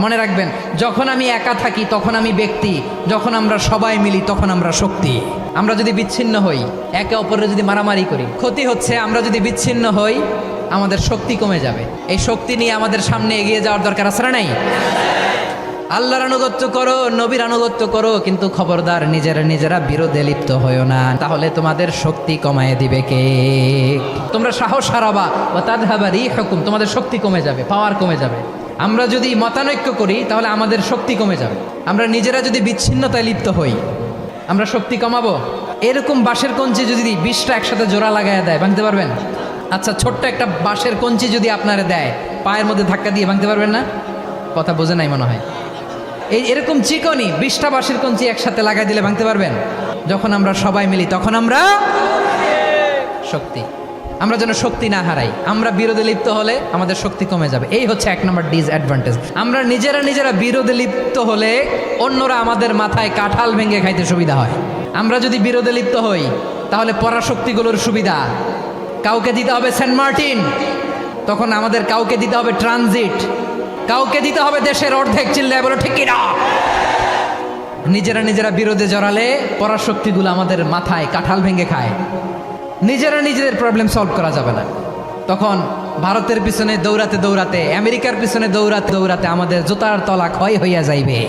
মনে রাখবেন, যখন আমি একা থাকি, তখন আমি ব্যক্তি। যখন আমরা সবাই মিলি, তখন আমরা শক্তি। আমরা যদি বিচ্ছিন্ন হই, একে অপরের যদি মারামারি করি, ক্ষতি হচ্ছে, আমরা যদি বিচ্ছিন্ন হই, আমাদের শক্তি কমে যাবে। এই শক্তি নিয়ে আমাদের সামনে এগিয়ে যাওয়ার দরকার আছে না নাই? আল্লাহর আনুগত্য করো, নবীর আনুগত্য করো, কিন্তু খবরদার নিজেরা নিজেরা বিরোধে লিপ্ত হইও না। তাহলে তোমাদের শক্তি কমায় দিবে কে? তোমরা সাহস হারাবা। ও তাদের হুকুম তোমাদের শক্তি কমে যাবে পাওয়ার কমে যাবে। আমরা যদি মতানৈক্য করি, তাহলে আমাদের শক্তি কমে যাবে। আমরা নিজেরা যদি বিচ্ছিন্নতায় লিপ্ত হই, আমরা শক্তি কমাবো। এরকম বাঁশের কঞ্চি যদি বিশটা একসাথে জোড়া লাগায় দেয়, ভাঙতে পারবেন? আচ্ছা ছোট্ট একটা বাঁশের কঞ্চি যদি আপনারে দেয়, পায়ের মধ্যে ধাক্কা দিয়ে ভাঙতে পারবেন না? কথা বোঝে নাই মনে হয়। এই এরকম চিকনি বিশটা বাঁশের কঞ্চি একসাথে লাগাই দিলে ভাঙতে পারবেন? যখন আমরা সবাই মিলি, তখন আমরা শক্তি। আমরা যেন শক্তি না হারাই। আমরা বিরোধে লিপ্ত হলে আমাদের শক্তি কমে যাবে। এই হচ্ছে এক নম্বর ডিসঅ্যাডভান্টেজ আমরা নিজেরা নিজেরা বিরোধে লিপ্ত হলে অন্যরা আমাদের মাথায় কাঁঠাল ভেঙে খাইতে সুবিধা হয়। আমরা যদি বিরোধে লিপ্ত হই, তাহলে পরাশক্তিগুলোর সুবিধা। কাউকে দিতে হবে সেন্ট মার্টিন, তখন আমাদের কাউকে দিতে হবে ট্রানজিট। কাউকে দিতে হবে দেশের অর্ধেক চিল্লায় বলো, ঠিক না নিজেরা নিজেরা বিরোধে জড়ালে পরাশক্তিগুলো আমাদের মাথায় কাঁঠাল ভেঙে খায়। নিজেরা নিজেদের প্রবলেম সলভ করা যাবে না। তখন ভারতের পিছনে দৌড়াতে দৌড়াতে, আমেরিকার পিছনে দৌড়াতে দৌড়াতে আমাদের জোতার তলা ক্ষয় হইয়া যাইবে।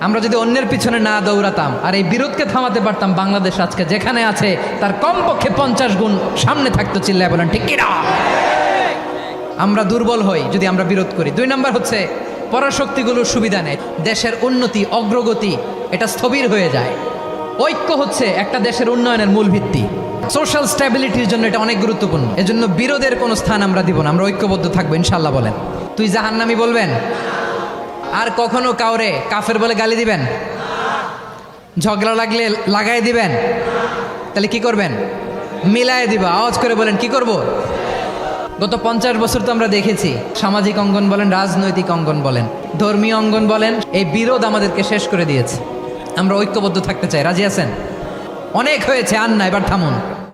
আমরা যদি অন্যের পিছনে না দৌড়াতাম আর এই বিরোধকে থামাতে পারতাম, বাংলাদেশ আজকে যেখানে আছে, তার কমপক্ষে পঞ্চাশ গুণ সামনে থাকতো চিল্লায় বলেন, ঠিক কিনা আমরা দুর্বল হই যদি আমরা বিরোধ করি। দুই নম্বর হচ্ছে, পরাশক্তিগুলোর সুবিধা নেই। দেশের উন্নতি, অগ্রগতি, এটা স্থবির হয়ে যায়। ঐক্য হচ্ছে একটা দেশের উন্নয়নের মূল ভিত্তি। সোশ্যাল স্ট্যাবিলিটির জন্য এটা অনেক গুরুত্বপূর্ণ। এজন্য বিরোধের কোনো স্থান আমরা দিব না। আমরা ঐক্যবদ্ধ থাকব ইনশাল্লাহ বলেন। তুই জাহান্নামি বলবেন? আর কখনো কাউরে কাফের বলে গালি দিবেন? ঝগড়া লাগলে লাগাই দিবেন? তাহলে কি করবেন? মিলায় দিবা। আওয়াজ করে বলেন, কি করব? গত পঞ্চাশ বছর তো আমরা দেখেছি, সামাজিক অঙ্গন বলেন, রাজনৈতিক অঙ্গন বলেন, ধর্মীয় অঙ্গন বলেন, এই বিরোধ আমাদেরকে শেষ করে দিয়েছে। আমরা ঐক্যবদ্ধ থাকতে চাই। রাজি আছেন? অনেক হয়েছে আর না এবার থামুন।